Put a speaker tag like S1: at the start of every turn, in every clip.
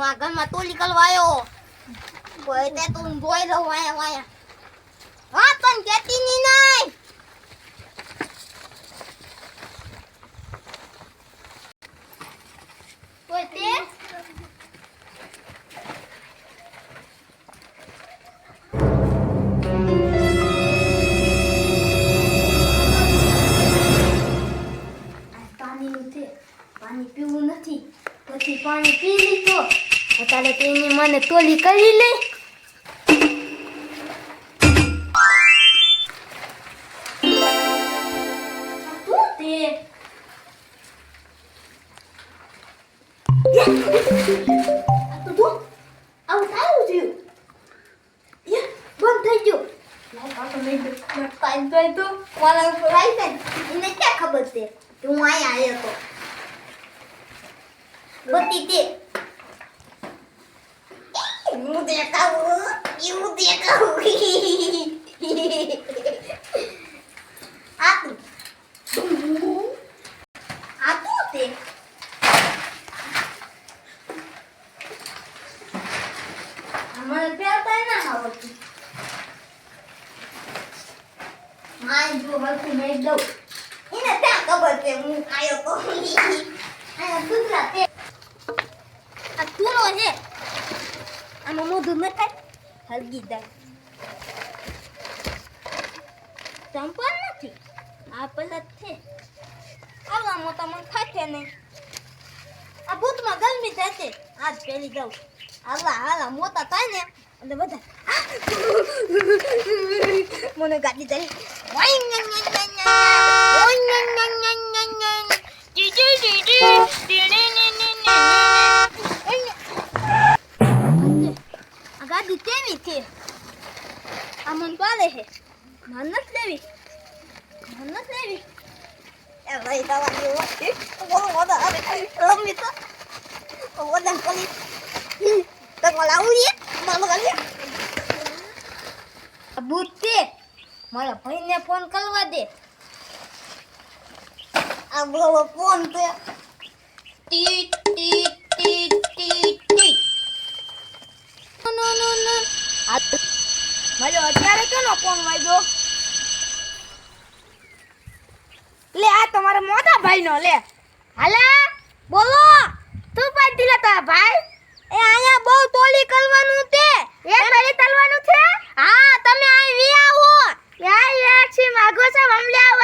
S1: માં તોલી કરવા આવ્યો કોઈ તે તું જોઈ લઉં વાયા વાયા હા, પણ કેતી નહીં
S2: આવી
S1: જાય એને ક્યાં ખબર છે? હું અહીંયા આવ્યો તો. બધી તે હું દેખાવું? એવું દેખાવું? આ તું. આ તું
S2: મને પહેરતા ના આવડતું.
S1: માય જો હલકું મેં દઉં. એને ત્યાં ખબર છે હું આવ્યો તો અહીંયા કૂતરા તે. આ તુરો છે. આમાં મોઢું ન થાય હલગી જાય ચંપલ નથી. આ પલટ છે. આવવા મોટા મને ખાતે નહીં. આ ભૂતમાં ગરમી થશે. આજ પેલી જાઉં. હાલા હાલા, મોટા થાય ને એટલે બધા મને ગાડી દે વાઈન ગાડી કેવી છે? આ મન પાલે છે. મન નથી લેવી. મન નથી લેવી. એ ભાઈ દવા દેવો બોલો બોલો અરે રમી તો. ઓદન કરી તો લાવું મારો ગાડી બુદ્ધિ મારા ભાઈને ફોન કરવા દે. આ બોલો, ફોન તે ટી ફોન વાગ્યો? લે, આ તમારા મોટા ભાઈનો, લે. હાલા, બોલો. તું પાડ લેતા ભાઈ. એ અહીંયા બહુ તોલી કરવાનું તે. એ તોલી તલવાનું છે? હા તમે અહીં વી આવો યાર યાર છે માગો છે હમલે આવ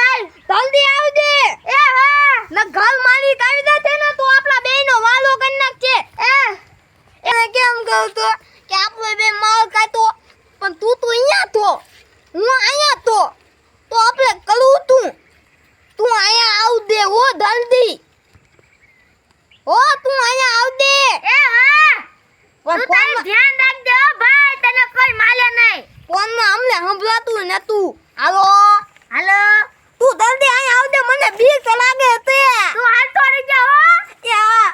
S1: જલ્દી આવજે એ હા ન ઘર માલિક આવી દે છે ને તો આપણા બેયનો વાલો કરી નાખશે એ એને કેમ કહું તો કે આપણો બે માલ કાતો પણ તું તો અહીંયા તો હું અહીંયા તો તો આપણે કરું તું તું અહીંયા આવ દે હો જલ્દી ઓ તું અહીંયા આવ દે એ હા તું તારું ધ્યાન રાખજે હો ભાઈ તને કોઈ માલે નહીં ફોનમાં અમને આવવાનું નતું. આવો હાલો? તું જલ્દી અહીં આવજે મને બીક લાગે તે તું હાલતો રહી જા હો યા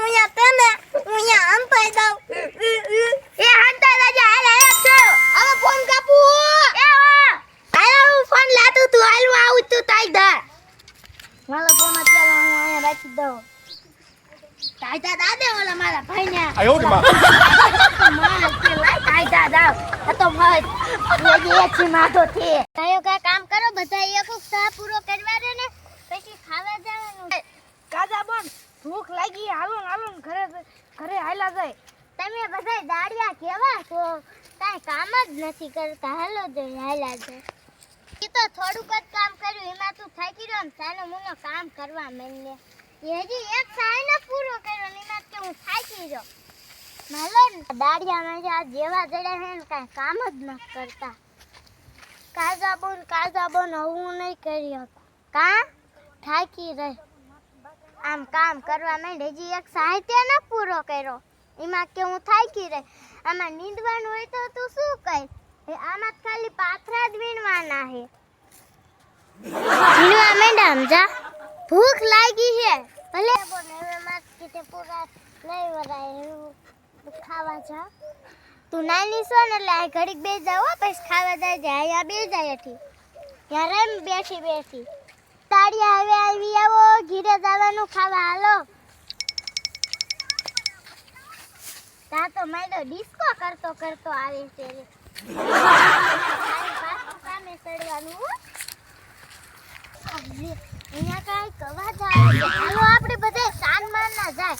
S1: ઉયા તને ઉયા અંતાઈ દઉં. એ હંતાઈ દેજે હાલ હાલ છો હવે ફોન કાપુ હું. ફોન લાતું તું હાલવા આવું તું તાઈ ધર. ફોન અહીંયા રાખી દઉં. તાઈતા દાદે ઓલા મારા ભાઈને. આયો કે એ છે છે કયો કા કામ કરો? બધા એક સા પૂરો કરવા દે ને પછી ખાવા જવાનું.
S2: કાજા બોન ભૂખ લાગી હાલો હાલો ઘરે ઘરે હાલા જાય.
S1: તમે બધા દાડિયા કેવા છો? કાંઈ કામ જ નથી કરતા. હાલો જઈ હાલા જાય. એ તો થોડુંક જ કામ કર્યું એમાં તું થાકી રહ્યો સાનો મુનો કામ કરવા માંડને એ હજી એક સાયને પૂરો કર્યો એમાં કે હું થાકી રહ્યો. દાડિયામાં જે આ જેવા જડ્યા છે ને, કાંઈ કામ જ ન કરતા. કાજા બોન કાજા બોન હું નહીં કરી શકું કા? થાકી રહી. આમ કામ કરવા માંડે. હજી એક સાહિત્ય ન પૂરો કર્યો. એમાં કે હું થાકી રહી. આમાં નીંદવાનું હોય તો તું શું કહે આમાં ખાલી પાથરા જ વીણવાના છે. વીણવા મેડમ જા. ભૂખ લાગી છે. ભલે. બોને હવે માર કીધે, પૂરા નહીં વરાય, એવું ખાવા જા. તું નાની છો ને એટલે આ ઘડીક બે જાવ પછી ખાવા જાય જાય અહીંયા બે જાય હતી ત્યાં રેમ, બેઠી બેઠી. તાળિયા હવે આવી આવો, ઘીરે જવાનું ખાવા હાલો.
S2: તા તો માયલો ડિસ્કો કરતો કરતો આવે છે. તારી સામે ચડવાનું અહીંયા કાંઈક અવાજ આવે છે. હાલો, આપણે બધા શાનમાં ના જાય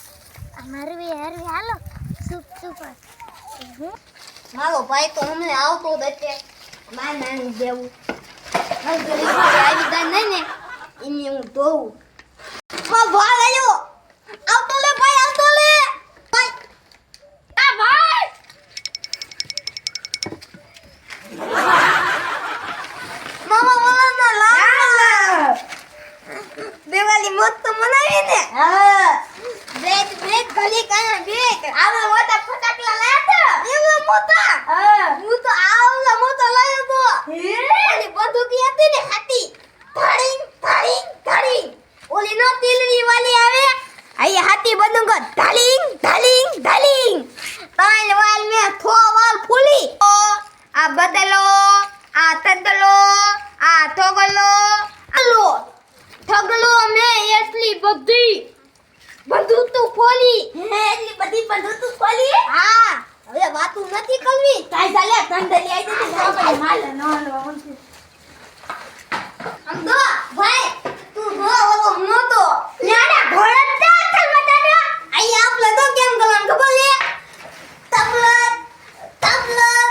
S2: મારવી હરવી, હાલો.
S1: મારો ભાઈ તો હમણે આવતો એટલે માર નાની દેવું આવી જાય નહીં ને એની હું ધોવું મારો ભાઈ આવ્યો આવતો લે ભાઈ આવતો લે. ભાઈ. આ ભાઈ. મામા બોલો ના લા દિવાળી મસ્ત મનાવી ને? હા. બ્રેક બ્રેક ગલી કાના બ્રેક. આવલા મોટા ફટાકડા લાયા હતા એવલા મોટા હા. તો આવલા મોટા લાયો તો. ઓલી બંદૂકી હતી ને હાથી. ધડીંગ ધડીંગ ધડીંગ ઓલી નો તીલરી વાલી આવે. આઈ હાથી બંદૂક ધડીંગ ધડીંગ ધડીંગ તાલ વાલ મે થો વાલ ફૂલી. આ બદલો આ તદલો આ થોગલો આલો. ઠગલો મે એટલી બધી. બધું તું ફોલી હે એટલી બધી બધું તું ખોલી? હા. હવે વાતું નથી કરવી. કાઈ ચાલે ધંધલી આવી જતી ભાઈ માલ ન હાલવા આમ તો ભાઈ તું જો ઓલો મોટો. લાડા ઘોડા તા ચાલ મતાનો આઈ આપલે તો કેમ ગલન ખબર લે તબલત તબલત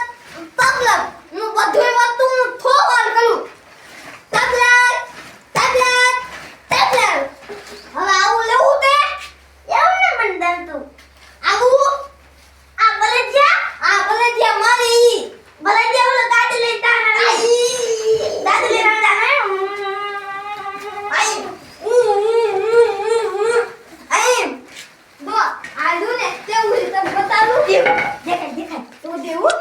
S1: તબલત હું બધું વાતું હું થોવાલ કરું તબલત તબલત તબલત હવે આવું લેવું તે એવું ને મને દંતું આવું આ બલજિયા આ બલજિયા મારે ઈ બલજિયા ઓલો ગાડી લઈને તાના લે ગાડી લઈને તાના આઈ આઈ બો આલુ ને કેવું રીતે બતાવું દેવું દેખાય દેખાય તો દેવું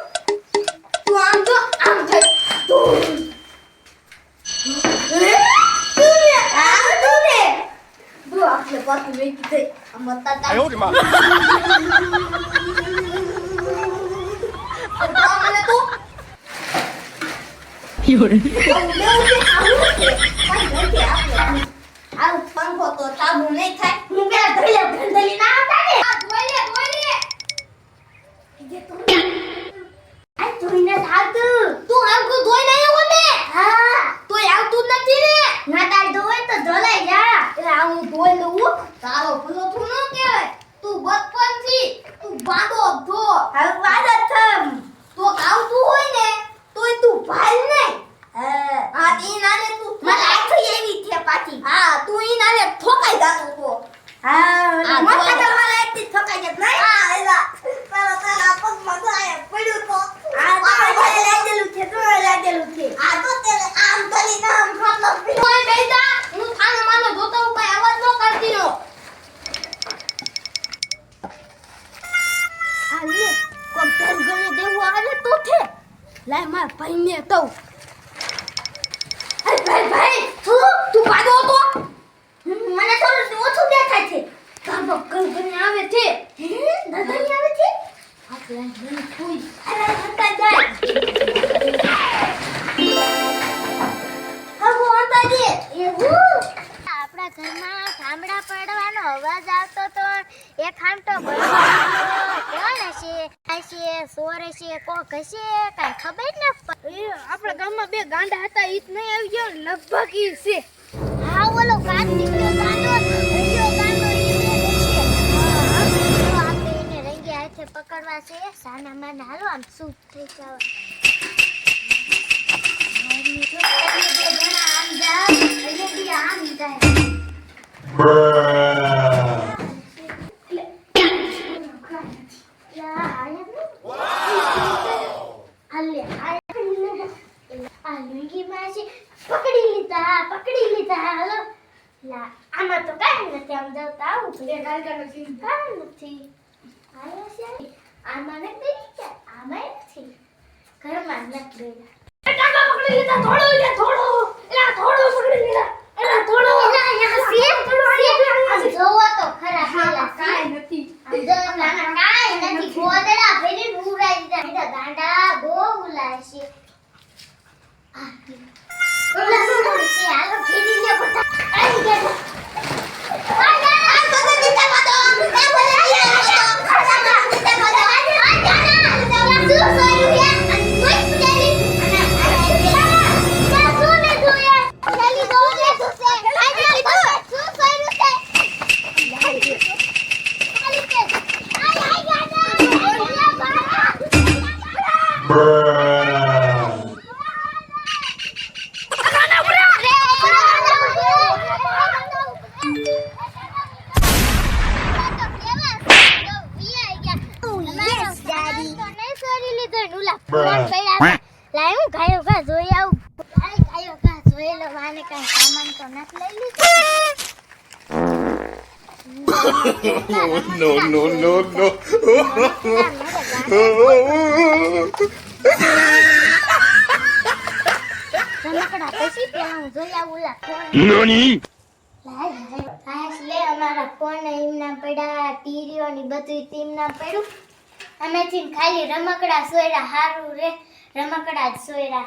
S1: તું આમ તો આમ થઈ તું લે તું ને આમ તું ને બો આપણે પાછું લઈ ગઈ આમ હતા
S3: આવ્યો રે
S1: માં પંખો તો સાબુ નહીં થાય હું પેલા ધોઈ લે ધંધલી ના કોમ તેમ ગણે દેવું આવે તો છે. લાય માર ભાઈને તો. અરે ભાઈ ભાઈ તું તું પાડો હતો? મને થોડું ઓછું દેખાય છે? કાબો ગણગણી આવે છે. ગણગણી આવે છે? આપણે ગણ કોઈ અરે હંતા જાય. હગો હંતા દે. એવું
S2: આપણા ઘરમાં ઠામડા પડવાનો અવાજ આવતો તો એ ખામટો કોણ હશે હશે સોર હશે કોક હશે કાંઈ ખબર ન પડે
S1: આપણા ગામમાં બે ગાંડા હતા ઈ જ નહીં આવી ગયો લગભગ ઈ છે.
S2: હા ઓલો ગાંડો હરિયો ગાંડો હા, તો આપણે એને રંગે હાથે પકડવા છે સાના માના હાલો આમ સૂપ થઈ જવા. આમ એટલે આમ જાય. હાલો આમાં તો કાંઈ નથી આમ જાવ તો આવું પડે. કાંઈ નથી આયા છે આમાં નથી આમાં નથી ઘરમાં નથી
S1: થોડું થોડો એલા થોડો પકડી લીધા થોડો.
S2: આમ જોવો તો ખરા પેલા.
S1: કાઈ
S2: કા જોઈ આવું કાય કાયો કા જોઈ લો આને કાંઈ સામાન તો નથી લઈ લીધું
S3: no, no, no, no.
S2: રમકડા પછી ત્યાં હું જોઈ આવું લા ફોન લે અમારા ફોન એમના પડ્યા ટીરીઓ ની બધું ના પડ્યું. અમે થી ખાલી રમકડા સોયરા હારું રે રમકડા જ સોયરા.